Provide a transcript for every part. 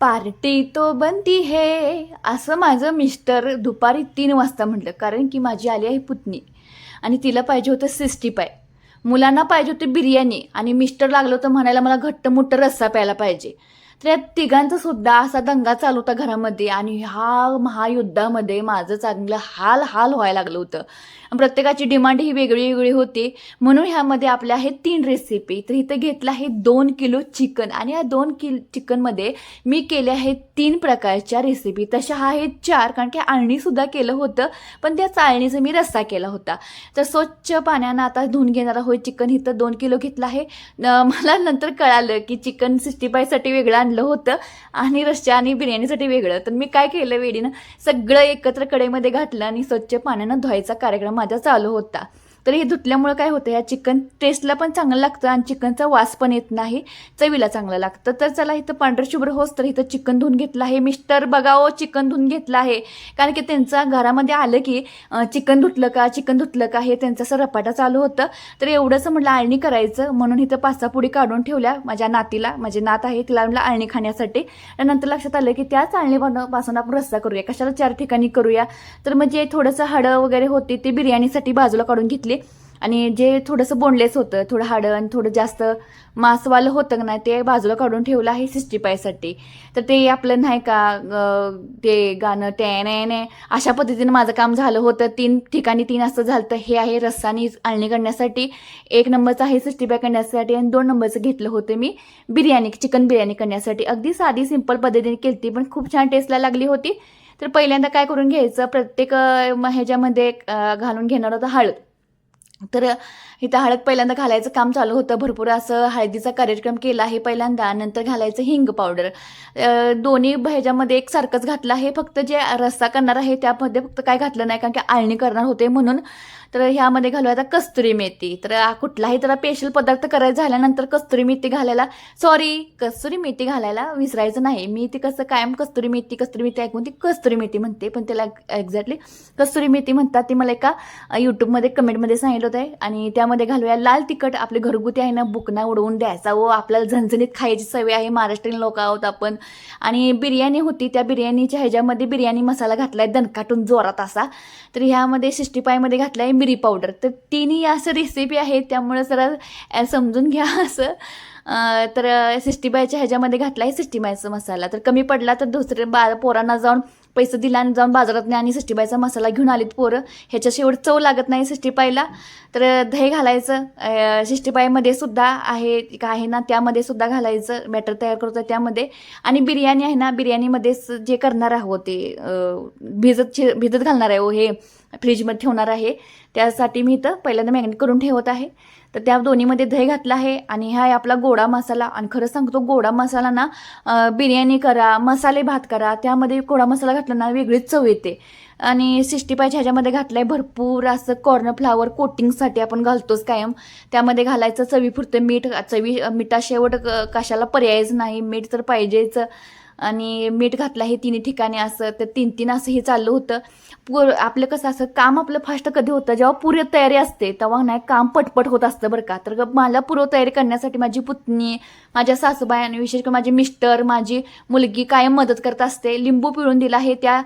Party तो बनती हे असं माझं मिस्टर दुपारी तीन वाजता म्हटलं कारण की माझी आली आहे पुतणी. आणि तिला पाहिजे होतं सिक्स्टी पाय. मुलांना पाहिजे होती बिर्याणी आणि मिस्टर लागलं होतं म्हणायला मला घट्ट मोठं रस्सा प्यायला पाहिजे. तर या तिघांचा सुद्धा असा दंगा चालू होता घरामध्ये आणि ह्या महायुद्धामध्ये माझं चांगलं हाल हाल व्हायला लागलं होतं. प्रत्येकाची डिमांड ही वेगळी वेगळी होती. म्हणून ह्यामध्ये आपल्या आहेत तीन रेसिपी तर इथं घेतलं आहे दोन किलो चिकन आणि या दोन किल चिकनमध्ये मी केले आहेत तीन प्रकारच्या रेसिपी तशा आहेत चार कारण की आळणीसुद्धा केलं होतं पण त्या चाळणीचा मी रस्सा केला होता. तर स्वच्छ पाण्यानं आता धुवून घेणार आहोत चिकन इथं दोन किलो घेतलं आहे. न- मला नंतर कळालं की चिकन सिक्स्टी फायसाठी वेगळा आणलं होतं. आणि रस्सा आणि बिर्याणीसाठी वेगळं. तर मी काय केलं वेडीनं सगळं एकत्र कडेमध्ये घातलं आणि स्वच्छ पाण्यानं धुवायचा कार्यक्रम माझा चालू होता. तर हे धुतल्यामुळं काय होतं या चिकन टेस्टला पण चांगलं लागतं आणि चिकनचा वास पण येत नाही चवीला चांगलं लागतं. तर चला इथं पांढरं शुभ्र होस तर इथं चिकन धुवून घेतलं आहे. मिस्टर बघावं हो, चिकन धुवून घेतलं आहे. कारण की त्यांचा घरामध्ये आलं की चिकन धुतलं का चिकन धुतलं का हे त्यांचं असं रपाटा चालू होतं. तर एवढंच म्हटलं आळणी करायचं. म्हणून इथं पाचा पुडी काढून ठेवल्या माझ्या नातीला. माझे नात आहे तिला म्हणलं आळणी खाण्यासाठी. नंतर लक्षात आलं की त्याच आळणीपासून आपण रस्सा करूया. कशाला चार ठिकाणी करूया? तर म्हणजे थोडंसं हाडं वगैरे होते ते बिर्याणीसाठी बाजूला काढून घेतली. आणि जे थोडंसं बोनलेस होतं थोडं हाडं आणि थोडं जास्त मांसवालं होतं ना ते बाजूला काढून ठेवलं आहे सिक्स्टी पायसाठी. तर ते आपलं नाही का ते गाणं टॅने अशा पद्धतीनं माझं काम झालं होतं. तीन ठिकाणी तीन असं झालं तर हे आहे रस्सानी आळणी करण्यासाठी. एक नंबरचं आहे सिक्स्टी पाय करण्यासाठी आणि दोन नंबरचं घेतलं होतं मी बिर्याणी चिकन बिर्याणी करण्यासाठी. अगदी साधी सिंपल पद्धतीने केली ती पण खूप छान टेस्टला लागली होती. तर पहिल्यांदा काय करून घ्यायचं प्रत्येक ह्याच्यामध्ये घालून घेणार होतं हळद. तर इथं हळद पहिल्यांदा घालायचं काम चालू होतं. भरपूर असं हळदीचा कार्यक्रम केला आहे पहिल्यांदा. नंतर घालायचं हिंग पावडर. दोन्ही दोन्ही ह्याच्यामध्ये एकसारखंच घातलं आहे. फक्त जे रस्सा करणार आहे त्यामध्ये फक्त काय घातलं नाही कारण की आळणी करणार होते म्हणून तर ह्यामध्ये घालूया आता कस्तुरी मेथी. तर कुठलाही जरा स्पेशल पदार्थ करायचा झाल्यानंतर कस्तुरी मेथी घालायला सॉरी कस्तुरी मेथी घालायला विसरायचं नाही. मी ती कसं कायम कस्तुरी मेथी कस्तुरी मेथी ऐकून ती कस्तुरी मेथी म्हणते. पण त्याला एक्झॅक्टली कस्तुरी मेथी म्हणतात ती मला एका यूट्यूबमध्ये कमेंटमध्ये सांगितलं होतं. आणि त्यामध्ये घालूया लाल तिखट. आपले घरगुती आहे ना बुकना उडवून द्यायचा. व आपल्याला झणझणीत खायची सवय आहे. महाराष्ट्रीयन लोक आहोत आपण. आणि बिर्याणी होती. त्या बिर्याणीच्या ह्याच्यामध्ये बिर्याणी मसाला घातलाय दणकाटून जोरात असा. तर ह्यामध्ये सिक्स्टी पायमध्ये घातलाय मिरी पावडर तर तिन्ही असं रेसिपी आहे त्यामुळं जरा समजून घ्या असं. तर सिक्स्टी बायच्या ह्याच्यामध्ये घातला आहे सिक्स्टी बायचा मसाला. तर कमी पडला तर दुसऱ्या बा पोरांना जाऊन पैसे दिला आणि जाऊन बाजारात आणि सष्टीबाईचा मसाला घेऊन आलीत पोरं. ह्याच्या शेवट चव लागत नाही सष्टीपाईला तर दही घालायचं. सष्टीपाईमध्ये सुद्धा आहे का आहे ना त्यामध्ये सुद्धा घालायचं. बॅटर तयार करतो त्यामध्ये. आणि बिर्याणी आहे ना बिर्याणीमध्येच जे करणार आहोत ते भिजत भिजत घालणार आहे. हो हे फ्रीजमध्ये ठेवणार आहे. त्यासाठी मी इथं पहिल्यांदा मॅग्नेट करून ठेवत आहे. तर त्या दोन्हीमध्ये दही घातलं आहे आणि हा आहे आपला गोडा मसाला. आणि खरं सांगतो गोडा मसाला ना बिर्याणी करा मसाले भात करा त्यामध्ये गोडा मसाला घातला ना वेगळीच चव येते. आणि सिक्स्टी पायच्या ह्याच्यामध्ये घातलं आहे भरपूर असं कॉर्न फ्लावर कोटिंगसाठी आपण घालतोच कायम. त्यामध्ये घालायचं चवीपुरतं मीठ चवी मिठाशेवट क- कशाला पर्यायच नाही. मीठ तर पाहिजेच. आणि मीठ घातलं आहे तिन्ही ठिकाणी असं तर तीन तीन असं हे चाललं होतं. पूर आपलं कसं असं काम आपलं फास्ट कधी होतं? जेव्हा पूर्व तयारी असते तेव्हा नाही काम पटपट होत असतं बरं का. तर मला पूर्व तयारी करण्यासाठी माझी पुतणी माझ्या सासूबाई आणि विशेष करून माझे मिस्टर माझी मुलगी कायम मदत करत असते. लिंबू पिळून दिला आहे त्या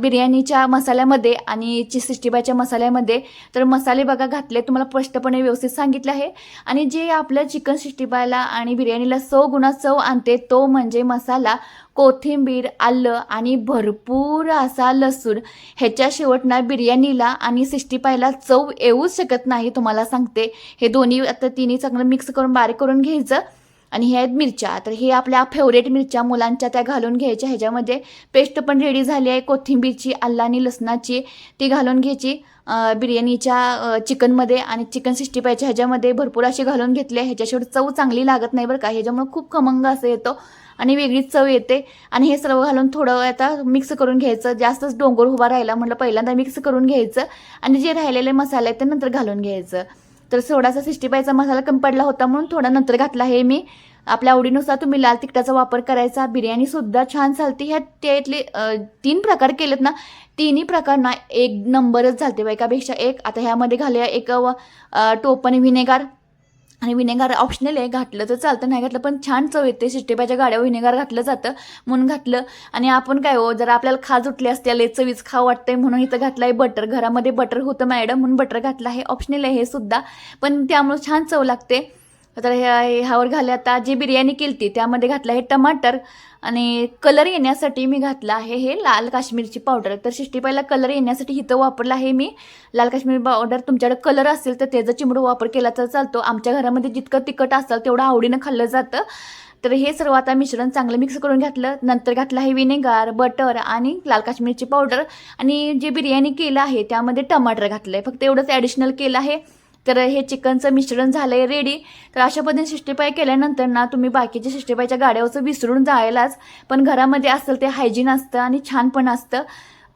बिर्याणीच्या मसाल्यामध्ये आणि ची सिक्स्टीबायच्या मसाल्यामध्ये. तर मसाले बघा घातले तुम्हाला स्पष्टपणे व्यवस्थित सांगितलं आहे. आणि जे आपल्या चिकन सिक्स्टीबायला आणि बिर्याणीला सौ गुणा चव आणते तो म्हणजे मसाला कोथिंबीर आलं आणि भरपूर असा लसूण. ह्याच्या शेवटना बिर्याणीला आणि सिक्स्टी पायला चव येऊच शकत नाही तुम्हाला सांगते. हे दोन्ही आता तिन्ही चांगलं मिक्स करून बारीक करून घ्यायचं. आणि हे आहेत मिरच्या. तर हे आपल्या फेवरेट मिरच्या मुलांच्या त्या घालून घ्यायच्या. ह्याच्यामध्ये पेस्ट पण रेडी झाली आहे. कोथिंबीरची आल्ला आणि लसणाची ती घालून घ्यायची. बिर्याणीच्या चिकनमध्ये आणि चिकन सिक्स्टी फायच्या ह्याच्यामध्ये भरपूर अशी घालून घेतली आहे. ह्याच्याशिवाय चव चांगली लागत नाही बरं का. ह्याच्यामुळे खूप खमंग असं येतो आणि वेगळीच चव येते. आणि हे सर्व घालून थोडं आता मिक्स करून घ्यायचं. जास्तच डोंगर उभा राहिला म्हटलं पहिल्यांदा मिक्स करून घ्यायचं आणि जे राहिलेले मसाले आहेत ते नंतर घालून घ्यायचं. तर थोडासा सिक्स्टी फायचा मसाला कमी पडला होता म्हणून थोडा नंतर घातला हे मी. आपल्या आवडीनुसार तुम्ही लाल तिखटाचा वापर करायचा बिर्याणी सुद्धा छान चालते. ह्या त्यातले तीन प्रकार केलेत ना तिन्ही प्रकार ना एक नंबरच झालते बा एकापेक्षा एक. आता ह्यामध्ये घालूया एक टोपण व्हिनेगार. आणि विनेगार ऑप्शनल आहे घातलं तर चालतं नाही घातलं पण छान चव येते. शिट्टेपाच्या गाड्यावर विनेगार घातलं जातं म्हणून घातलं. आणि आपण काय हो जर आपल्याला खाज उठली असते लय चवीच खावं वाटतंय म्हणून इथं घातलं आहे बटर घरामध्ये बटर होतं मॅडम म्हणून बटर घातलं आहे ऑप्शनल आहे हे सुद्धा. पण त्यामुळे छान चव लागते. तर ह्या ह्यावर घाले आता जी बिर्याणी केली त्यामध्ये घातलं आहे टमाटर आणि कलर येण्यासाठी मी घातलं आहे हे लाल काश्मीरची पावडर तर शिष्टीपाईला कलर येण्यासाठी इथं वापरलं आहे मी. लाल काश्मीर पावडर तुमच्याकडे कलर असेल तर त्याचा चिमडू वापर केला तर चालतो. आमच्या घरामध्ये जितकं तिखट असेल तेवढं आवडीनं खाल्लं जातं. तर हे सर्व आता मिश्रण चांगलं मिक्स करून घातलं. नंतर घातलं आहे विनेगार बटर आणि लाल काश्मीरची पावडर आणि जे बिर्याणी केलं आहे त्यामध्ये टमाटर घातलं आहे फक्त एवढंच ॲडिशनल केलं आहे. तर हे चिकनचं मिश्रण झालं आहे रेडी तर अशा पद्धतीने शिष्टीपाय केल्यानंतर ना तुम्ही बाकीच्या शिष्टीपायच्या गाड्यावरचं विसरून जायलाच. पण घरामध्ये असेल ते हायजीन असतं आणि छान पण असतं.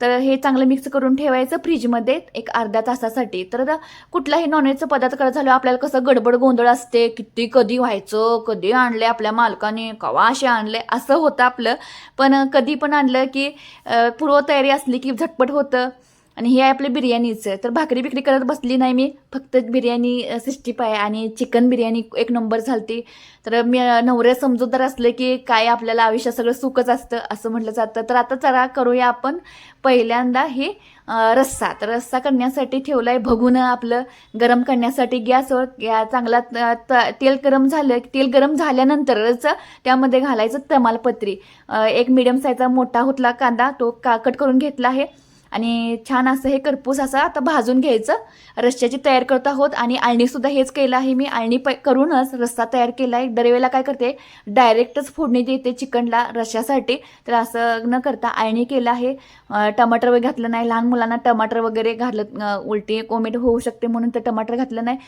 तर हे चांगलं मिक्स करून ठेवायचं फ्रीजमध्ये एक अर्ध्या तासासाठी. तर कुठलाही नॉनव्हेजचा पदार्थ करत झालं आपल्याला कसं गडबड गोंधळ असते. किती कधी व्हायचं कधी आणले आपल्या मालकाने कवा असे आणले असं होतं आपलं. पण कधी पण आणलं की पूर्वतयारी असली की झटपट होतं. आणि हे आहे आपलं बिर्याणीचं तर भाकरी बिकरी करत बसली नाही मी. फक्त बिर्याणी सिक्स्टी पाय आणि चिकन बिर्याणी एक नंबर झालती. तर मी नवऱ्या समजूतदार असलं की काय आपल्याला आयुष्यात सगळं सुखच असतं असं म्हटलं जातं. तर आता चला करूया आपण पहिल्यांदा हे रस्सा. तर रस्सा करण्यासाठी ठेवला आहे भगून आपलं गरम करण्यासाठी गॅसवर गॅ चांगला त- तेल गरम झालं तेल गरम झाल्यानंतरच त्यामध्ये घालायचं तमालपत्री. एक मिडियम साईजचा मोठा होतला कांदा तो का कट करून घेतला आहे. आणि छान असं हे करपूस असं आता भाजून घ्यायचं. रश्श्याची तयार करत आहोत आणि आळणीसुद्धा हेच केलं आहे मी. आळणी प करूनच रस्सा तयार केला आहे. दरवेळेला काय करते? डायरेक्टच फोडणी देते चिकनला रश्श्यासाठी तर असं न करता आळणी केलं आहे. टमाटर वगैरे घातलं नाही. लहान मुलांना टमाटर वगैरे घातलं उलटी कोमेट होऊ शकते म्हणून तर टमाटर घातलं नाही.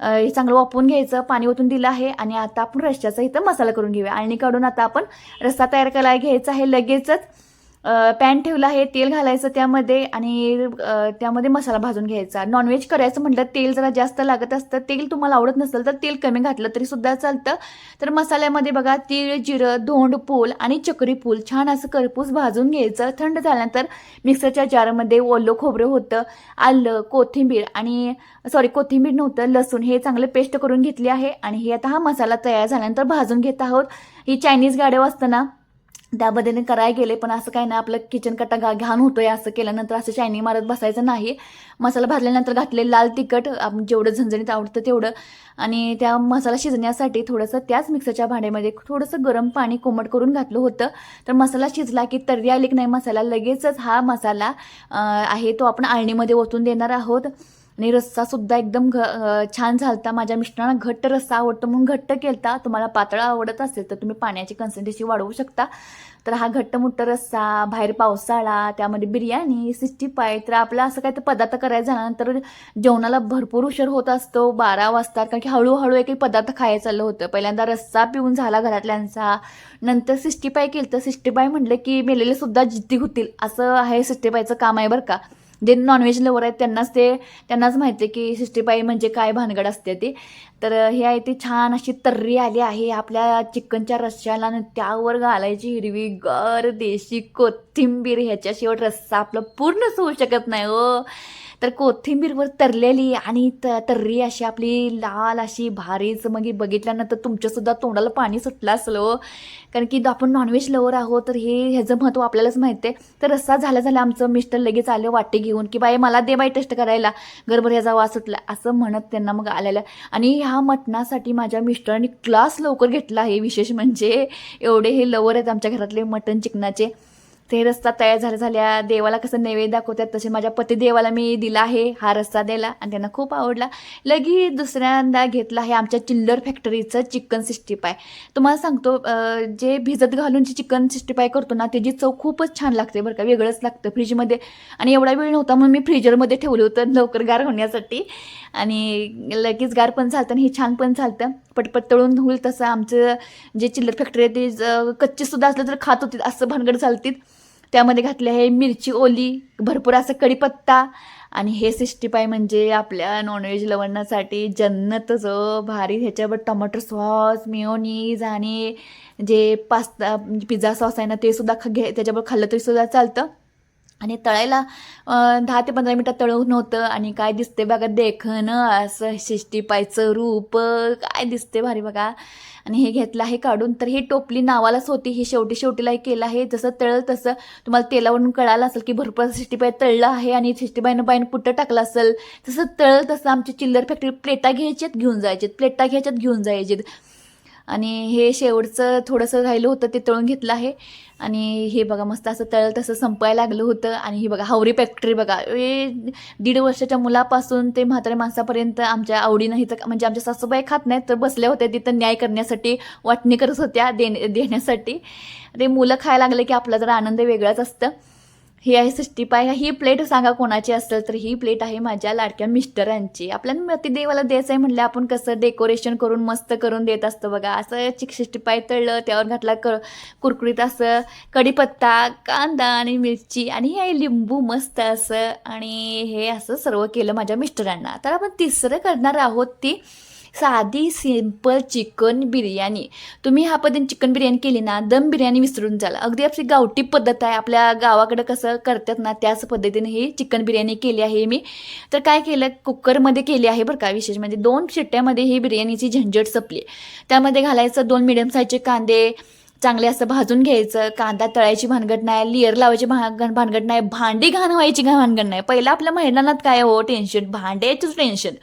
हे चांगलं वापरून घ्यायचं. पाणी ओतून दिलं आहे. आणि आता आपण रश्श्याचा इथं मसाला करून घेऊया. आळणी काढून आता आपण रस्सा तयार करायला घ्यायचा आहे. लगेचच पॅन ठेवलं आहे तेल घालायचं त्यामध्ये आणि त्यामध्ये मसाला भाजून घ्यायचा. नॉनव्हेज करायचं म्हटलं तेल जरा जास्त लागत असतं तेल तुम्हाला आवडत नसेल तर तेल कमी घातलं तरी सुद्धा चालतं. तर मसाल्यामध्ये बघा तीळ जिरं धोंड पूल आणि चक्री पूल छान असं करपूस भाजून घ्यायचं. थंड झाल्यानंतर मिक्सरच्या जारमध्ये ओलं खोबरं होतं आलं कोथिंबीर आणि सॉरी कोथिंबीर नव्हतं लसूण हे चांगलं पेस्ट करून घेतली आहे. आणि हे आता हा मसाला तयार झाल्यानंतर भाजून घेत आहोत. ही चायनीज गाड्या असताना त्या पद्धतीने करायला गेले पण असं काही नाही. आपलं किचन कट्टा घा घाण होतोय असं केल्यानंतर असं शायनी मारत बसायचं नाही. मसाला भाजल्यानंतर घातले लाल तिखट आपण जेवढं झणझणीत आवडतं तेवढं. आणि त्या मसाला शिजण्यासाठी थोडंसं त्याच मिक्सरच्या भांड्यामध्ये थोडंसं गरम पाणी कोमट करून घातलं होतं. तर मसाला शिजला की तर्री आली की नाही मसाला लगेचच हा मसाला आहे तो आपण आळणीमध्ये ओतून देणार आहोत. आणि रस्सासुद्धा एकदम घ छान झालता. माझ्या मिस्टरांना घट्ट रस्सा आवडतो. म्हणून घट्ट केलता. तुम्हाला पातळा आवडत असेल तर तुम्ही पाण्याची कन्सन्ट्रेशन वाढवू शकता. तर हा घट्ट मोठा रस्सा बाहेर पावसाळा त्यामध्ये बिर्याणी सिक्स्टी पाय तर आपला असं काही तर पदार्थ करायचा झाल्यानंतर जेवणाला भरपूर उशीर होत असतो. बारा वाजता कारण की हळूहळू एक पदार्थ खायचं चाललं होतं. पहिल्यांदा रस्सा पिऊन झाला घरातल्यांचा. नंतर सिक्स्टी पाय केलं तर सिक्स्टी पाय म्हटलं की मेलेले सुद्धा जिद्दी होतील. असं आहे सिक्स्टी पायचं काम आहे बरं का. जे नॉनव्हेज लवर आहेत त्यांनाच ते त्यांनाच माहिती आहे की सिक्स्टी म्हणजे काय भानगड असते ती. तर हे आहे ती छान अशी तर्री आली आहे. आपल्या चिकनच्या रश्श्याला आणि त्यावर घालायची हिरवी गर देशी कोथिंबीर. ह्याच्याशिवाय रस्सा आपलं पूर्णच होऊ शकत नाही हो. तर कोथिंबीरवर तरलेली आणि त तर्री अशी आपली लाल अशी भारीच मग बघितल्यानंतर तुमच्यासुद्धा तोंडाला पाणी सुटलं असलो हो. कारण की आपण नॉनव्हेज लवर आहोत तर हे ह्याचं महत्त्व आपल्यालाच माहिती आहे. तर रस्सा झाला झाला आमचं मिस्टर लगेच आलं वाटे घेऊन की बाई मला दे बाई टेस्ट करायला. गरबर ह्याचा वास सुटला असं म्हणत त्यांना मग आलेलं. आणि ह्या मटणासाठी माझ्या मिस्टरांनी क्लास लवकर घेतला आहे विशेष म्हणजे. एवढे हे लवर आहेत आमच्या घरातले मटण चिकनाचे. ते रस्ता तयार झाल्या झाल्या देवाला कसं नैवेद्य दाखवतात तसे माझ्या पतिदेवाला मी दिला आहे हा रस्ता द्यायला. आणि त्यांना खूप आवडला. लगेच दुसऱ्यांदा घेतला आहे आमच्या चिल्लर फॅक्टरीचं चिकन सिक्स्टी पाय. तुम्हाला सांगतो जे भिजत घालून जे चिकन सिक्स्टी पाय करतो ना त्याची चव खूपच छान लागते बरं का वेगळंच लागतं फ्रीजमध्ये. आणि एवढा वेळ नव्हता म्हणून मी फ्रीजरमध्ये ठेवलं होतं लवकर गार होण्यासाठी. आणि लगेच गार पण चालतं आणि हे छान पण चालतं पटपट तळून होईल तसं आमचं जे चिल्लर फॅक्टरी आहे ते ज- कच्चीसुद्धा असलं तर खात होती असं भानगड चालतील त्यामध्ये घातले आहे मिरची ओली भरपूर असं कढीपत्ता. आणि हे सिक्स्टी पाय म्हणजे आपल्या नॉनव्हेज लवण्यासाठी जन्नतच अं, भारी. ह्याच्यावर टमाटर सॉस मिओनीज आणि जे पास्ता पिझ्झा सॉस आहे ना ते सुद्धा ख घे त्याच्यावर खाल्लं तरी सुद्धा चालतं. आणि तळायला दहा ते पंधरा मिनटात तळवून होतं आणि काय दिसते बघा देखणं असं शिष्टी पायचं रूप काय दिसते भारी बघा. आणि हे घेतलं आहे काढून तर ही टोपली नावालाच होती ही शेवटी शेवटीला हे केलं आहे. जसं तळल तसं तुम्हाला तेलावरून कळालं असेल की भरपूर शिष्टीबाई तळलं आहे आणि शिष्टीबाईनं बाईनं पुट्टं टाकलं असेल. तसं तळल तसं आमची चिल्लर फॅक्टरी प्लेटा घ्यायच्यात घेऊन जायचे प्लेटा घ्यायच्यात घेऊन जायचेत. आणि हे शेवटचं थोडंसं राहिलं होतं ते तळून घेतलं आहे. आणि हे बघा मस्त असं तळलं तसं संपायला लागलं होतं. आणि ही बघा हावरी फॅक्टरी बघा. हे दीड वर्षाच्या मुलापासून ते म्हाताऱ्या माणसापर्यंत आमच्या आवडीनं हिचं म्हणजे आमच्या सासूबाई खात नाहीत तर बसल्या होत्या तिथं न्याय करण्यासाठी वाटणी करत होत्या देणे देण्यासाठी. ते मुलं खायला लागले की आपला जरा आनंद वेगळाच असतं. ही आहे सिष्टी पाय. ही प्लेट सांगा कोणाची असेल तर ही प्लेट आहे माझ्या लाडक्या मिस्टरांची. आपल्याला मतीदेवाला द्यायचं आहे म्हणलं आपण कसं डेकोरेशन करून मस्त करून देत असतं बघा. असं चिक सिष्टी पाय तळलं त्यावर घातला क कुरकुरीत असं कढीपत्ता कांदा आणि मिरची आणि हे आहे लिंबू मस्त असं आणि हे असं सर्व केलं माझ्या मिस्टरांना. तर आपण तिसरं करणार आहोत ती साधी सिंपल चिकन बिर्याणी. तुम्ही हा पद्धतीने चिकन बिर्याणी केली ना दम बिर्याणी विसरून जाल. अगदी आपली गावठी पद्धत आहे. आपल्या गावाकडं कसं करतात ना त्याच पद्धतीने ही चिकन बिर्याणी केली आहे मी. तर काय केलं? कुकरमध्ये केली आहे बरं का विशेष. म्हणजे दोन शिट्ट्यामध्ये ही बिर्याणीची झंझट संपली. त्यामध्ये घालायचं दोन मिडियम साईजचे कांदे चांगले असं भाजून घ्यायचं. कांदा तळायची भानगड नाही लिअर लावायची भा भानगड नाही भांडी घाण व्हायची घाण भानगड नाही. पहिलं आपल्या महिलांना काय हो? टेन्शन भांड्याचंच टेन्शन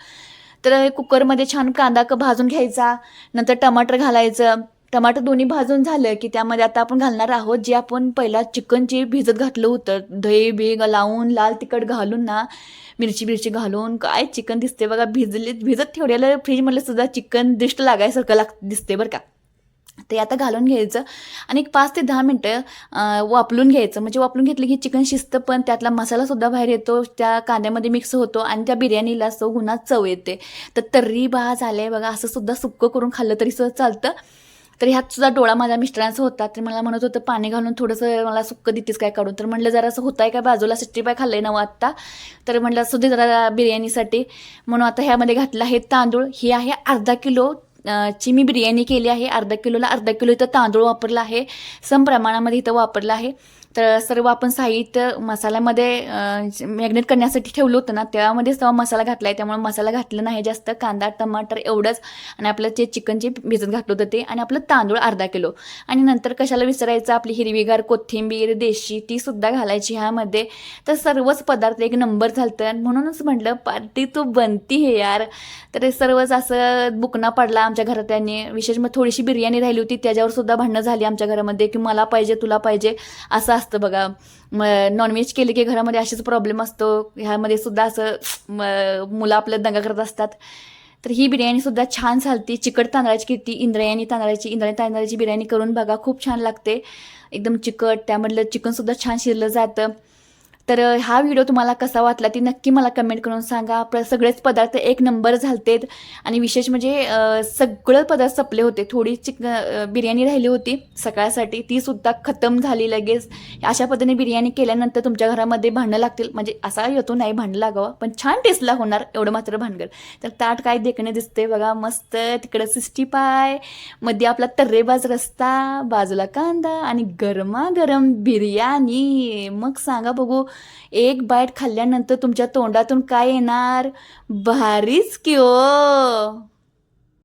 तर कुकरमध्ये छान कांदा क भाजून घ्यायचा नंतर टमाटर घालायचं. टमाटर दोन्ही भाजून झालं की त्यामध्ये आता आपण घालणार आहोत जे आपण पहिला चिकन जे भिजत घातलं होतं दही बी लावून लाल तिखट घालून ना मिरची बिरची घालून काय चिकन दिसते बघा भिजले भिजत ठेवलेलं फ्रीजमधलं सुद्धा चिकन दिष्ट लागायसारखं लाग दिसते बरं का. ते आता घालून घ्यायचं. आणि एक पाच ते दहा मिनटं वापलून घ्यायचं. म्हणजे वापलून घेतलं की चिकन शिजतं पण त्यातला मसालासुद्धा बाहेर येतो त्या कांद्यामध्ये मिक्स होतो आणि त्या बिर्याणीला सो गुन्हा चव येते. तर तर्री बा झाले बघा असं सुद्धा सुक्कं करून खाल्लं तरी सुद्धा चालतं. तर ह्यात सुद्धा डोळा माझ्या मिस्टरांचा होता. तर मला म्हणत होतं पाणी घालून थोडंसं मला सुक्कं देतेस काय काढून? तर म्हटलं जरा असं होत आहे काय बाजूला? सिट्टी पाय खाल्लं आहे नवं आत्ता. तर म्हटलं असू दे जरा बिर्याणीसाठी. म्हणून आता ह्यामध्ये घातलं आहे तांदूळ. हे आहे अर्धा किलो ची मी बिर्याणी केली आहे. अर्धा किलोला अर्धा किलो इथं तांदूळ वापरला आहे. सम प्रमाणामध्ये इथं वापरलं आहे. तर सर्व आपण साहित्य मसाल्यामध्ये मॅग्नेट करण्यासाठी ठेवलं होतं ना त्यामध्ये तेव्हा मसाला घातला आहे त्यामुळे मसाला घातला नाही. जास्त कांदा टमाटर एवढंच आणि आपलं जे चिकनचे भिजत घातलं होतं ते आणि आपलं तांदूळ अर्धा किलो. आणि नंतर कशाला विसरायचं? आपली हिरवीगार कोथिंबीर देशी ती सुद्धा घालायची ह्यामध्ये. तर सर्वच पदार्थ एक नंबर झालतं. म्हणूनच म्हटलं पार्टी तू बनती हे यार. तर हे सर्वच असं बुकना पडला आमच्या घरातल्याने विशेष मग थोडीशी बिर्याणी राहिली होती. त्याच्यावर सुद्धा भांडणं झाली आमच्या घरामध्ये की मला पाहिजे तुला पाहिजे. असं असतं बघा. नॉनव्हेज केले की घरामध्ये असेच प्रॉब्लेम असतो. ह्यामध्ये सुद्धा असं मुलं आपलं दंगा करत असतात. तर ही बिर्याणी सुद्धा छान चालते. चिकट तांदळाची किती इंद्रायणी तांदळाची इंद्रायणी तांदळाची बिर्याणी करून बघा खूप छान लागते. एकदम चिकट त्यामधलं चिकनसुद्धा छान शिरलं जातं. तर हा व्हिडिओ तुम्हाला कसा वाटला ती नक्की मला कमेंट करून सांगा. प्र सगळेच पदार्थ एक नंबर झालतेत आणि विशेष म्हणजे सगळं पदार्थ संपले होते. थोडी चिक बिर्याणी राहिली होती सकाळसाठी. ती सुद्धा खतम झाली लगेच. अशा पद्धतीने बिर्याणी केल्यानंतर तुमच्या घरामध्ये भांडणं लागतील. म्हणजे असा येतो नाही भांडणं लागावं पण छान टेस्टला होणार एवढं मात्र भानगड. तर ताट काय देखणे दिसते बघा मस्त तिकडं सिस्टी पायमध्ये आपला तर्रेबाज रस्ता बाजूला कांदा आणि गरमागरम बिर्याणी. मग सांगा बघू एक बाईट खाल्ल्यानंतर तुमच्या तोंडातून काय येणार? भारीच की ओ